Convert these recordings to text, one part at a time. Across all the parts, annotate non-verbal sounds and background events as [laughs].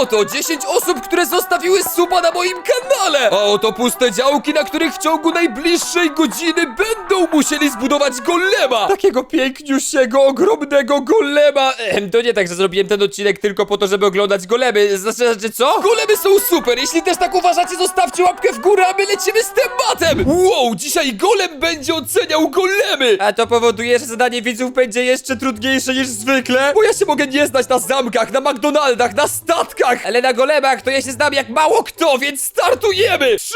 oto 10 osób, które zostawiły suba na moim kanale. A oto puste działki, na których w ciągu najbliższej godziny będą musieli zbudować golema. Takiego piękniusiego, ogromnego golema. Ehem, to nie tak, że zrobiłem ten odcinek tylko po to, żeby oglądać golemy. Znaczy, znaczy co? Golemy są super. Jeśli też tak uważacie, zostawcie łapkę w górę, a my lecimy z tematem. Wow, dzisiaj golem będzie oceniał golemy. A to powoduje, że zadanie widzów będzie jeszcze trudniejsze niż zwykle, bo ja się mogę nie znać na zamkach, na McDonaldach, na statkach, ale na golemach to ja się znam jak mało kto, więc startujemy! 3,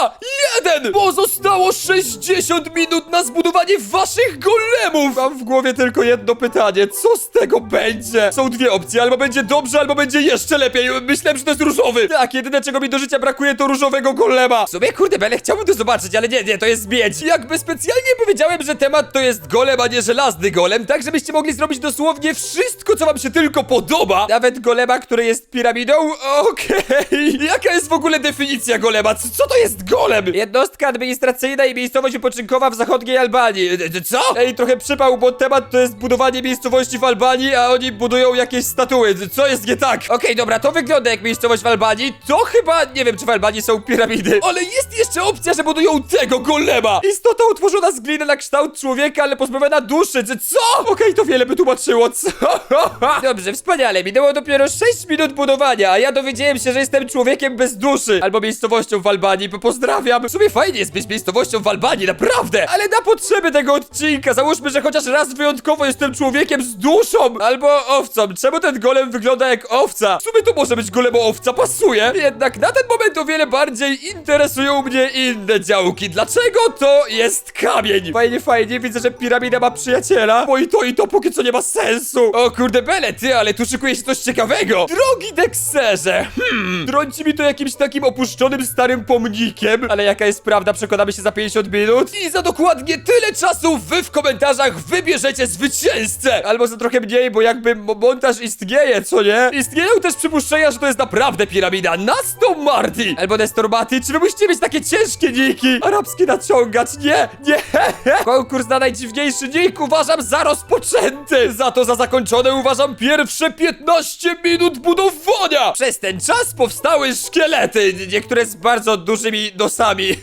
2, 1! Pozostało 60 minut na zbudowanie waszych golemów! Mam w głowie tylko jedno pytanie, co z tego będzie? Są dwie opcje, albo będzie dobrze, albo będzie jeszcze lepiej. Myślałem, że to jest różowy. Tak, jedyne czego mi do życia brakuje to różowego golema. W sumie, kurde, Bele, chciałbym to zobaczyć, ale nie, nie, to jest miedź. Jakby specjalnie powiedziałem, że temat to jest golem, a nie żelazny golem, tak żebyście mogli zrobić dosłownie wszystko, co wam się tylko podoba. Nawet golema, który jest piramidą? Okej. [laughs] Jaka jest w ogóle definicja golema? Co, co to jest golem? Jednostka administracyjna i miejscowość wypoczynkowa w zachodniej Albanii. E, e, Co? Ej, trochę przypał, bo temat to jest budowanie miejscowości w Albanii, a oni budują jakieś statuły. Co jest nie tak? Okej, dobra, to wygląda jak miejscowość w Albanii. To chyba, nie wiem, czy w Albanii są piramidy. Ale jest jeszcze opcja, że budują tego golema. Istota utworzona z gliny na kształt człowieka, ale pozbawiona duszy. Co? Okej, to wiele by tłumaczyło, co? [laughs] Dobrze, wspaniale. Minęło dopiero 6 minut budowania, a ja dowiedziałem się, że jestem człowiekiem bez duszy. Albo miejscowością w Albanii, bo pozdrawiam. W sumie fajnie jest być miejscowością w Albanii, naprawdę. Ale na potrzeby tego odcinka, załóżmy, że chociaż raz wyjątkowo jestem człowiekiem z duszą. Albo owcą. Czemu ten golem wygląda jak owca? W sumie to może być golem owca, pasuje. Jednak na ten moment o wiele bardziej interesują mnie inne działki. Dlaczego to jest kamień? Fajnie, fajnie, widzę, że piramida ma przyjaciela. Bo i to, i to póki co nie ma sensu. O kurde, Bele, ty, ale tu szykuje się coś ciekawego. Drogi Dexerze, hmm, trąci mi to jakimś takim opuszczonym starym pomnikiem. Ale jaka jest prawda, przekonamy się za 50 minut. I za dokładnie tyle czasu wy w komentarzach wybierzecie zwycięzcę. Albo za trochę mniej, bo jakby mo- montaż istnieje, co nie? Istnieją też przypuszczenia, że to jest naprawdę piramida. Nasto Marty! Albo Nestormaty, czy wy musicie mieć takie ciężkie niki? Arabski naciągacz, nie, nie. [laughs] Konkurs na najdziwniejszy nick uważam za rozpoczęty. Za to za zakończone uważam pierwsze 15 minut budowania. Przez ten czas powstały szkielety, niektóre z bardzo dużymi nosami. [laughs]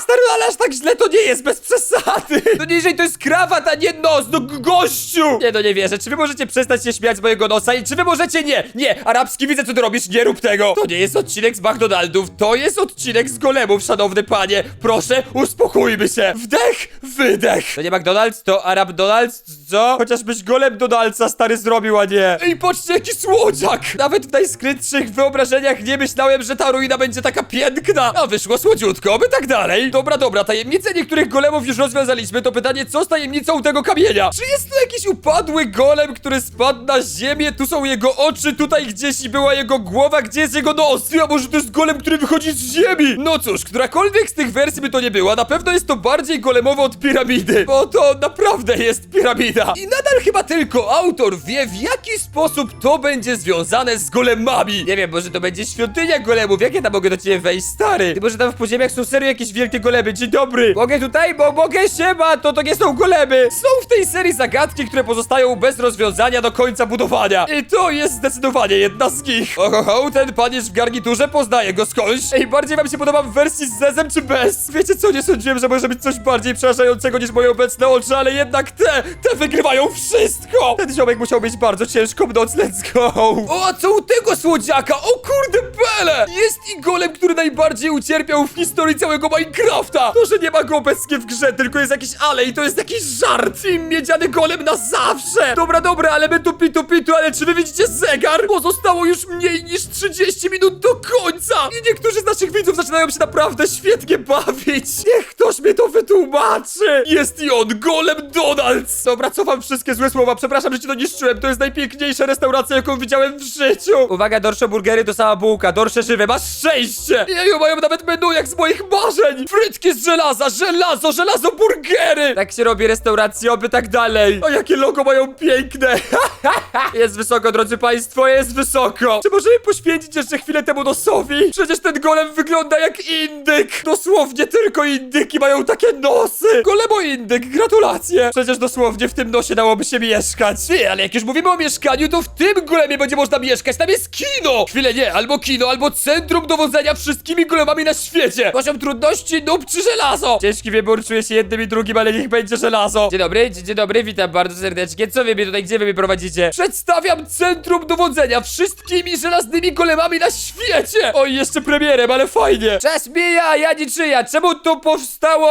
Stary, ale aż tak źle to nie jest, bez przesady. [laughs] No niżej to jest krawat, a nie nos, no gościu. Nie, no nie wierzę. Czy wy możecie przestać się śmiać z mojego nosa i czy wy możecie nie? Nie, arabski widzę, co ty robisz, nie rób tego. To nie jest odcinek z McDonaldów, to jest odcinek z golemów, szanowny panie. Proszę, uspokójmy się. Wdech, wydech. To nie McDonald's, to Arab Donald's, co? Chociażbyś golem Donaldsa stary zrobił, a nie. Ej, patrzcie, jaki słodziak. Nawet w najskrytszych wyobrażeniach nie myślałem, że ta ruina będzie taka piękna. A wyszło słodziutko, by tak dalej. Dobra, dobra, tajemnicę niektórych golemów już rozwiązaliśmy. To pytanie, co z tajemnicą tego kamienia? Czy jest to jakiś upadły golem, który spadł na ziemię? Tu są jego oczy, tutaj gdzieś była jego głowa, gdzie jest jego nos? A może to jest golem, który wychodzi z ziemi? No cóż, którakolwiek z tych wersji by to nie była, na pewno jest to bardziej golemowe od piramidy. Bo to naprawdę jest piramida. I nadal chyba tylko autor wie, w jaki sposób to będzie związane z golemami. Nie wiem, może to będzie świątynia golemów. Jak ja tam mogę do ciebie wejść, stary? Ty może tam w podziemiach są serio jakieś wielkie golemy. Dzień dobry. Mogę tutaj? Bo mogę siema, to to nie są golemy. Są w tej serii zagadki, które pozostają bez rozwiązania do końca budowania. I to jest zdecydowanie jedna z nich. Oho, ten pan jest w garniturze, poznaję go skądś. Ej, bardziej wam się podoba w wersji z zezem czy bez? Wiecie co, nie sądziłem, że może być coś bardziej przerażającego niż moje obecne oczy, ale jednak te, te wygrywają wszystko. Ten ziomek musiał mieć bardzo ciężką noc, let's go. O, co tego słodziaka? O kurde, bele! Jest i golem, który najbardziej ucierpiał w historii całego Minecrafta. To, że nie ma go obecnie w grze, tylko jest jakiś alej, to jest jakiś żart. I miedziany golem na zawsze. Dobra, dobra, ale my tu pitu pitu, ale czy wy widzicie zegar? Pozostało już mniej niż 30 minut do końca. I niektórzy z naszych widzów zaczynają się naprawdę świetnie bawić. Niech ktoś mnie to wytłumaczy. Jest i on, golem Donalds. Dobra, cofam wszystkie złe słowa, przepraszam, że cię to niszczyłem. To jest najpiękniejsza restauracja, jaką widziałem w życiu. Uwaga, dorszo burgery to sama bułka. dorsze żywe, masz szczęście! Jeju, mają nawet menu jak z moich marzeń! Frytki z żelaza, żelazo, żelazo, burgery! Tak się robi restauracje, oby tak dalej. O, jakie logo mają piękne! [laughs] jest wysoko, drodzy państwo, jest wysoko! Czy możemy poświęcić jeszcze chwilę temu nosowi? Przecież ten golem wygląda jak indyk! Dosłownie tylko indyki mają takie nosy! Golemo indyk, gratulacje! Przecież dosłownie w tym nosie dałoby się mieszkać. Ty, ale jak już mówimy o mieszkaniu, to w tym golemie będzie można mieszkać, tam jest kino! Chwilę nie, albo kino, albo centrum dowodzenia wszystkimi golemami na świecie! Poziom trudności noob czy żelazo? Ciężki wybór, czuję się jednym i drugim, ale niech będzie żelazo. Dzień dobry, dzień dobry, witam bardzo serdecznie. Co wy mnie tutaj, gdzie wy mnie prowadzicie? Przedstawiam centrum dowodzenia wszystkimi żelaznymi golemami na świecie! Oj, jeszcze premierem, ale fajnie. Czas mija, ja niczyja. Czemu to powstało?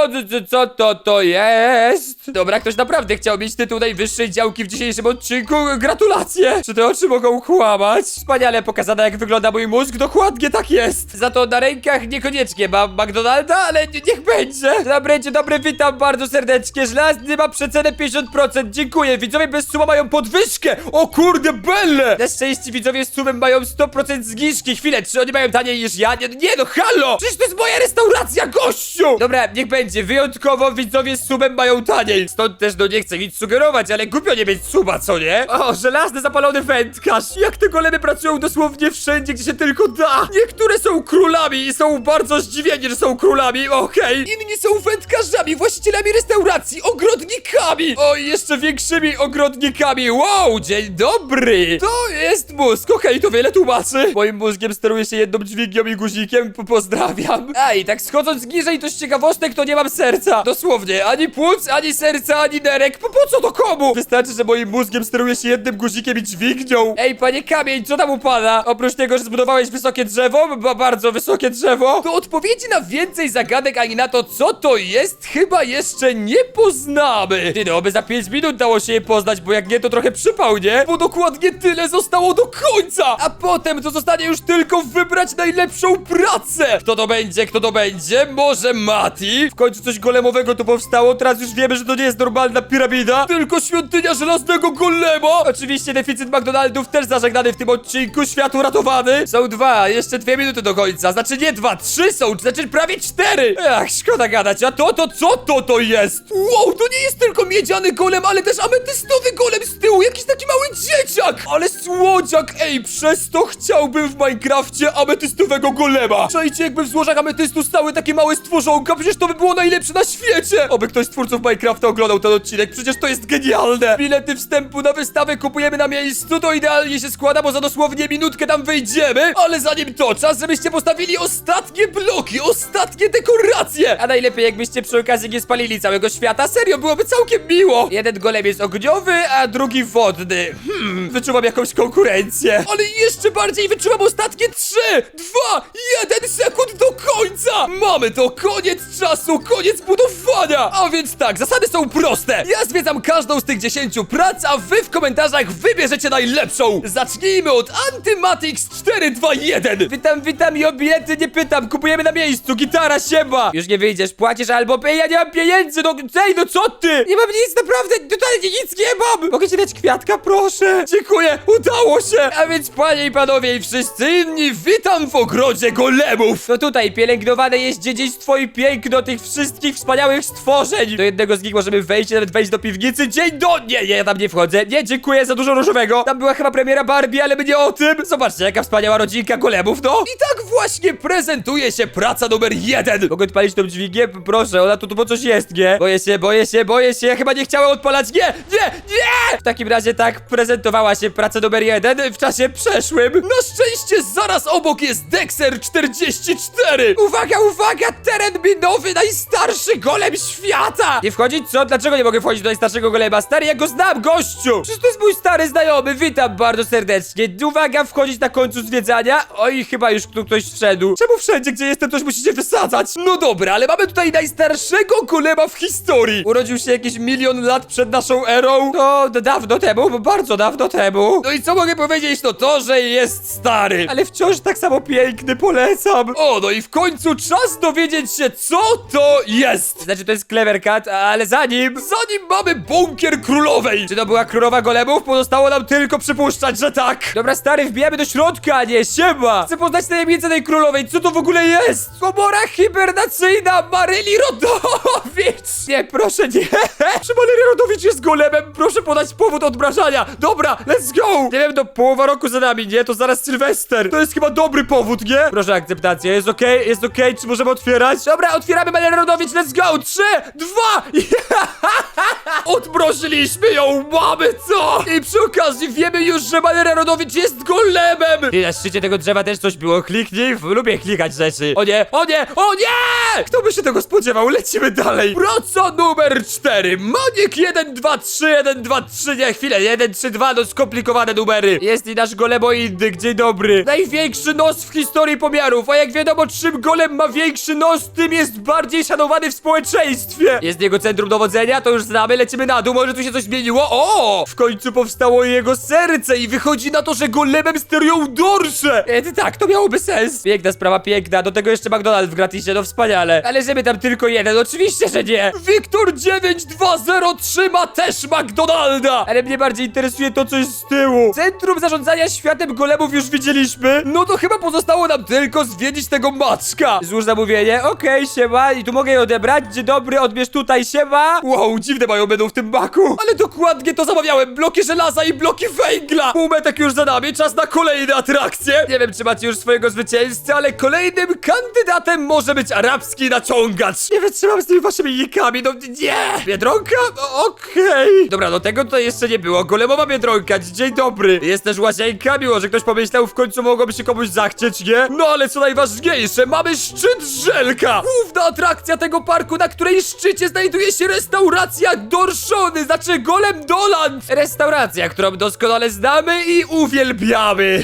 Co to to jest? Dobra, ktoś naprawdę chciał mieć tytuł najwyższej działki w dzisiejszym odcinku. Gratulacje! Czy te oczy mogą kłamać? Wspaniale pokazane, jak wygląda mój mózg. Dokładnie tak jest. Za to na rękach niekoniecznie mam McDonalda, ale nie- niech będzie. Dobry, dzień dobry, witam bardzo serdecznie. Żelazny ma przecenę 50%. Dziękuję. Widzowie bez suma mają podwyżkę. O kurde, belle! Na szczęście widzowie z sumem mają 100% zniżki. Chwilę, czy oni mają taniej niż ja? Nie, nie no, halo! Przecież to jest moja restauracja, gościu! Dobra, niech będzie. Wyjątkowo widzowie z sumem mają taniej. Stąd też no nie chcę nic sugerować, ale głupio nie mieć suba, co nie? O, żelazny zapalony wędkarz. Jak te golemy pracują dosłownie wszędzie, gdzie się tylko da. Niektóre są królami i są bardzo zdziwieni, że są królami, okej. Inni są wędkarzami, właścicielami restauracji, ogrodnikami. O, jeszcze większymi ogrodnikami. Wow, dzień dobry. To jest mózg, okej, to wiele tłumaczy. Moim mózgiem steruje się jedną dźwignią i guzikiem, po pozdrawiam. Ej, tak schodząc niżej, to z ciekawostek, to nie mam serca. Dosłownie, ani płuc, ani serca, ani nerek. Po, po co to komu? Wystarczy, że moim mózgiem steruje się jednym guzikiem i dźwignią. Ej, panie kamień, co tam u pana? Oprócz tego, że zbudowałeś wysokie drzewo, ba bardzo wysokie drzewo, to odpowiedzi na więcej zagadek, ani na to, co to jest, chyba jeszcze nie poznamy. Ty no, by za 5 minut dało się je poznać, bo jak nie, to trochę przypał, nie? Bo dokładnie tyle zostało do końca, a potem to zostanie już tylko wybrać najlepszą pracę. Kto to będzie, kto to będzie? Może Mati? W końcu coś golemowego tu powstało, teraz już wiemy, że to nie jest normalna piramida, tylko świątynia żelaznego golema. Oczywiście deficyt McDonaldów też zażegnany w tym odcinku, świat uratowany. Są dwa, jeszcze dwie minuty do końca, znaczy nie dwa, trzy są, znaczy prawie cztery. Ach, szkoda gadać, a to, to co to to jest? Wow, to nie jest tylko miedziany golem, ale też ametystowy golem z tyłu, jakiś taki mały dzieciak. Ale słodziak, ej, przez to chciałbym w Minecrafcie ametystowego golema. Czajcie, jakby w złożach ametystu stały takie małe stworzonka, przecież to by było najlepsze na świecie. Oby ktoś z twórców Minecrafta oglądał ten odcinek, przecież to jest genialne. Bilety wstępu na wystawę kupujemy na miejscu, to idealnie się składa, bo za dosłownie minutkę tam wejdziemy. Ale zanim to, czas, żebyście postawili ostatnie bloki, ostatnie dekoracje. A najlepiej jakbyście przy okazji nie spalili całego świata, serio, byłoby całkiem miło. Jeden golem jest ogniowy, a drugi wodny. Hmm, wyczuwam jakąś konkurencję. Ale jeszcze bardziej wyczuwam ostatnie trzy, dwa, jeden sekund do końca. Mamy to, koniec czasu, koniec budowania. A więc tak, zasady są proste. Ja zwiedzam każdą z tych dziesięciu prac, a wy w komentarzach wybierzecie najlepszą. Zacznijmy od Antimatix 421. Witam, witam i o bilety nie pytam, kupujemy na miejscu, gitara siema. Już nie wyjdziesz, płacisz albo ja nie mam pieniędzy, no no co ty? Nie mam nic, naprawdę, totalnie nic nie mam. Mogę ci dać kwiatka, proszę? Dziękuję, udało się. A więc panie i panowie i wszyscy inni, witam w ogrodzie golemów. No tutaj pielęgnowane jest dziedzictwo i piękno tych wszystkich wspaniałych stworzeń. Do jednego z nich możemy wejść, nawet wejść do piwnicy. Dzień do... Nie, nie, ja tam nie wchodzę. Nie, dziękuję za dużo różowego. Tam była chyba premiera Barbie, ale my nie o tym. Zobaczcie, jaka wspaniała rodzinka golemów, no. I tak właśnie prezentuje się praca numer jeden. Mogę odpalić tą dźwignię? Proszę, ona tu, tu po coś jest, nie? Boję się, boję się, boję się. Ja chyba nie chciałem odpalać. Nie, nie, nie! W takim razie tak prezentowała się praca numer jeden w czasie przeszłym. Na szczęście zaraz obok jest Dexter 44. Uwaga, uwaga, teren minowy, najstarszy golem świata. Nie wchodzić, co? Dlaczego nie mogę wchodzić do najstarszego golema? Stary, ja go znam, gościu. Przecież to jest mój stary znajomy, witam bardzo serdecznie. Uwaga, wchodzić na końcu zwiedzania. Oj, chyba już tu ktoś wszedł. Czemu wszędzie, gdzie jestem, coś musicie wysadzać? No dobra, ale mamy tutaj najstarszego golema w historii. Urodził się jakieś milion lat przed naszą erą. D- dawno temu, bo bardzo dawno temu. No i co mogę powiedzieć, to to, że jest stary. Ale wciąż tak samo piękny, polecam. O, no i w końcu czas dowiedzieć się, co to jest. Znaczy, to jest Clever Cat, ale zanim... Zanim mamy bunkier królowej. Czy to była królowa golemów? Pozostało nam tylko przypuszczać, że tak. Dobra, stary, wbijamy do środka, nie? Siema. Chcę poznać tajemnicę tej królowej, co to w ogóle jest? Komora hibernacyjna Maryli Rodowicz! Nie, proszę, nie! [laughs] Czy Maryli Rodowicz jest golemem? Proszę podać powód odmrażania! Dobra, let's go! Nie wiem, to połowa roku za nami, nie? To zaraz Sylwester! To jest chyba dobry powód, nie? Proszę akceptacja, jest okej, jest okej, czy możemy otwierać? Dobra, otwieramy Maryli Rodowicz, let's go! Trzy, dwa, [laughs] Odmroziliśmy ją, mamy co? I przy okazji wiemy już, że Malera Rodowicz jest golemem! I na szczycie tego drzewa też coś było, kliknij, lubię klikać rzeczy. O nie, o nie, o nie! Kto by się tego spodziewał? Lecimy dalej. Proco numer 4, Monik 1, 2, 3, 1, 2, 3, nie, chwilę, 1, 3, 2, no skomplikowane numery. Jest i nasz golemoidyk, dzień dobry. Największy nos w historii pomiarów, a jak wiadomo, czym golem ma większy nos, tym jest bardziej szanowany w społeczeństwie. Jest jego centrum dowodzenia, to już znamy, lecimy na dół, może tu się coś zmieniło? O! W końcu powstało jego serce i wychodzi na to, że golemem sterują dorsze! E, tak, to miałoby sens. Piękna sprawa, piękna, do tego jeszcze McDonald's w gratisie, no wspaniale. Ale żeby tam tylko jeden, oczywiście, że nie. Wiktor 9203 ma też McDonalda! Ale mnie bardziej interesuje to, co jest z tyłu. Centrum zarządzania światem golemów już widzieliśmy. No to chyba pozostało nam tylko zwiedzić tego maczka. Złóż zamówienie, okej, siema, i tu mogę je odebrać. Dzień dobry, odbierz tutaj, siema. Wow, dziwne mają będą w tym baku. Ale dokładnie to zamawiałem, bloki żelaza i bloki węgla. Półmetek już za nami, czas na kolejne atrakcje. Nie wiem, czy macie już swojego zwycięzcę, ale kolejnym kandydatem może być arabski naciągacz. Nie wytrzymam z tymi waszymi jikami, no nie. Biedronka? No, Okej. Dobra, do tego to jeszcze nie było. Golemowa biedronka, dzień dobry. Jest też łazienka, miło, że ktoś pomyślał, w końcu mogłoby się komuś zachcieć, nie? No ale co najważniejsze, mamy szczyt żelka. Główna atrakcja tego parku, na której szczycie znajduje się restauracja Dorszony, znaczy Golem Doland. Restauracja, którą doskonale znamy i uwielbiamy.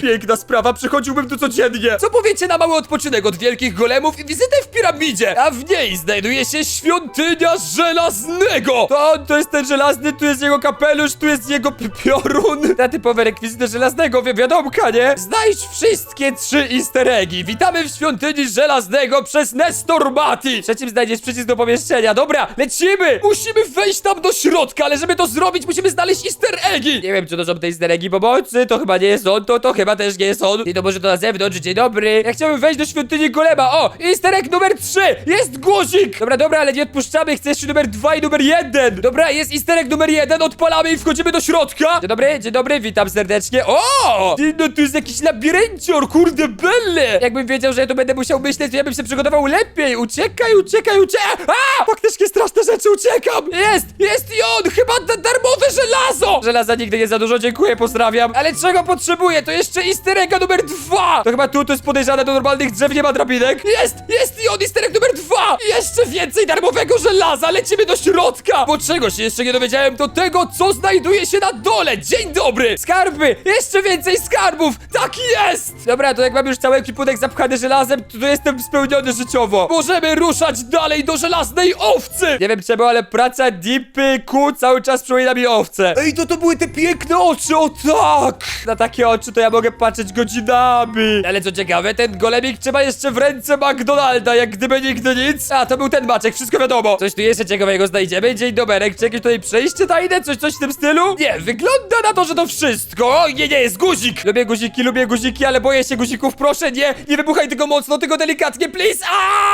Piękna sprawa, przychodziłbym tu codziennie. Co powiecie na mały odpoczynek od wielkich golemów i wizytę w piramidzie? A w niej znajduje się świątynia żelaznego. To, to jest ten żelazny, tu jest jego kapelusz, tu jest jego pi- piorun. Na typowe rekwizyty żelaznego, wi wiadomka, nie? Znajdź wszystkie trzy easter eggi. Witamy w świątyni żelaznego przez Nestor Mati. Trzecim znajdziesz przycisk do pomieszczenia. Dobra, lecimy! Musimy wejść tam do środka, ale żeby to zrobić, musimy znaleźć easter eggi. Nie wiem, czy to są te easter eggi pomocy, to chyba nie jest on, to, to chyba też nie jest on. Dzień dobry, to na zewnątrz, dzień dobry. Ja chciałbym wejść do świątyni Golema. O, easter egg numer 3, jest guzik. Dobra, dobra, ale nie odpuszczamy, chcę jeszcze numer 2 i numer 1. Dobra, jest easter egg numer 1, odpalamy i wchodzimy do środka. Dzień dobry, dzień dobry, witam serdecznie. O! Ty, no tu jest jakiś labiryncior, kurde belle. Jakbym wiedział, że ja tu będę musiał myśleć, to ja bym się przygotował lepiej. Uciekaj, uciekaj, uciekaj. A! Faktycznie straszne rzeczy, uciekam. Jest, jest i on, chyba da darmowe żelazo. Żelaza nigdy nie za dużo, dziękuję, pozdrawiam. Ale czego potrzebuję? To jeszcze easter egga numer 2. To chyba tu, to jest podejrzane do normalnych drzew, nie ma drabinek. Jest, jest i on, easter egg numer 2. Jeszcze więcej darmowego żelaza, lecimy do środka. Bo czego się jeszcze nie dowiedziałem, to tego, co znajduje się na dole. Dzień dobry. Skarby, jeszcze więcej skarbów. Tak jest. Dobra, to jak mam już cały ekwipunek zapchany żelazem, to, to jestem spełniony życiowo. Możemy ruszać dalej do żelaznej owcy. Nie wiem czemu, ale praca Dipy Ku cały czas przypomina mi owce. Ej, to to były te piękne oczy, o tak. Na takie oczy to ja mogę patrzeć godzinami. Ale co ciekawe, ten golemik trzyma jeszcze w ręce McDonalda, jak gdyby nigdy nic. A, to był ten maczek, wszystko wiadomo. Coś tu jeszcze ciekawego znajdziemy. Dzień doberek, czy jakieś tutaj przejście tajne? Coś, coś w tym stylu? Nie, wygląda na to, że to wszystko. O, nie, nie, jest guzik. Lubię guziki, lubię guziki, ale boję się guzików, proszę, nie. Nie wybuchaj tego mocno, tylko delikatnie, please.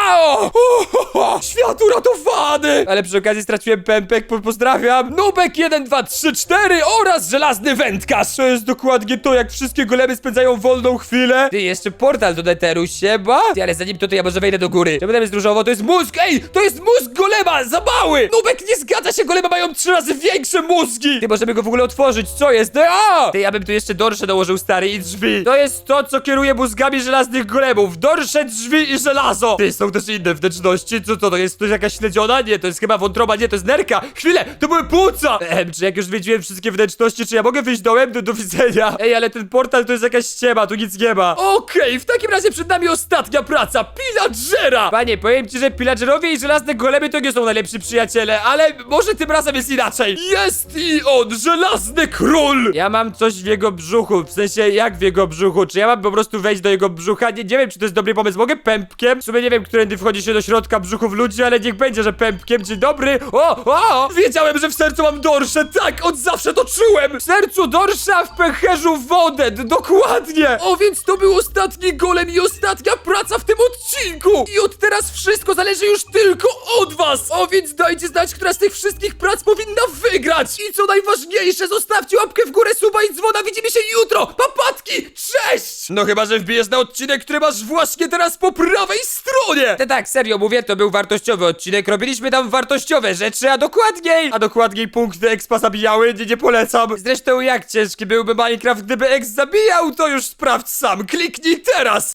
Au! [laughs] Świat uratowany. Ale przy okazji straciłem pępek, po pozdrawiam. Nubek 1, 2, 3, 4 oraz żelazny wędkarz. To jest dokładnie to, jak wszystkie golemy spędzają wolną chwilę. Ty, jeszcze portal do Netheru, siema. Ty, ale zanim to, to ja może wejdę do góry. Czemu tam jest? To jest mózg, ej, to jest mózg golema, za mały. Nubek, nie zgadza się, golemy mają trzy razy większe mózgi. Ty, możemy go w ogóle otworzyć, co jest? Ty, a! Ty, ja bym tu jeszcze dorsze dołożył, stary, i drzwi. To jest to, co kieruje mózgami żelaznych golemów. Dorsze, drzwi i żelazo. Ty, są też inne wnętrzności. Co to, to jest to jakaś śledziona? Nie, to jest chyba wątroba, nie, to jest nerka. Chwilę, to były płuca. Ehm, czy jak już zwiedziłem wszystkie wnętrzności, czy ja mogę wyjść dołem? Do, do widzenia. Ej, ale ten portal to jest jakaś ściema, tu nic nie ma. Okej, w takim razie przed nami ostatnia praca, pillaggera. Panie, powiem ci, że że pillagerowie i żelazne golemy to nie są najlepsi przyjaciele, ale może tym razem jest inaczej. Jest i on, żelazny król! Ja mam coś w jego brzuchu, w sensie jak w jego brzuchu, czy ja mam po prostu wejść do jego brzucha? Nie, nie wiem, czy to jest dobry pomysł, mogę pępkiem? W sumie nie wiem, którędy wchodzi się do środka brzuchów ludzi, ale niech będzie, że pępkiem, dzień dobry. O, o! Wiedziałem, że w sercu mam dorsze, tak, od zawsze to czułem! W sercu dorsza, w pęcherzu wodę, d- dokładnie! O, więc to był ostatni golem i ostatnia praca w tym odcinku! I od teraz wszystko zależy już tylko od was! O, więc dajcie znać, która z tych wszystkich prac powinna wygrać! I co najważniejsze, zostawcie łapkę w górę, suba i dzwona, widzimy się jutro! Papatki, cześć! No chyba, że wbijesz na odcinek, który masz właśnie teraz po prawej stronie! Tak, tak, serio mówię, to był wartościowy odcinek, robiliśmy tam wartościowe rzeczy, a dokładniej, a dokładniej punkty expa zabijały, nie, nie polecam. Zresztą jak ciężki byłby Minecraft, gdyby ex zabijał, to już Sprawdź sam, kliknij teraz!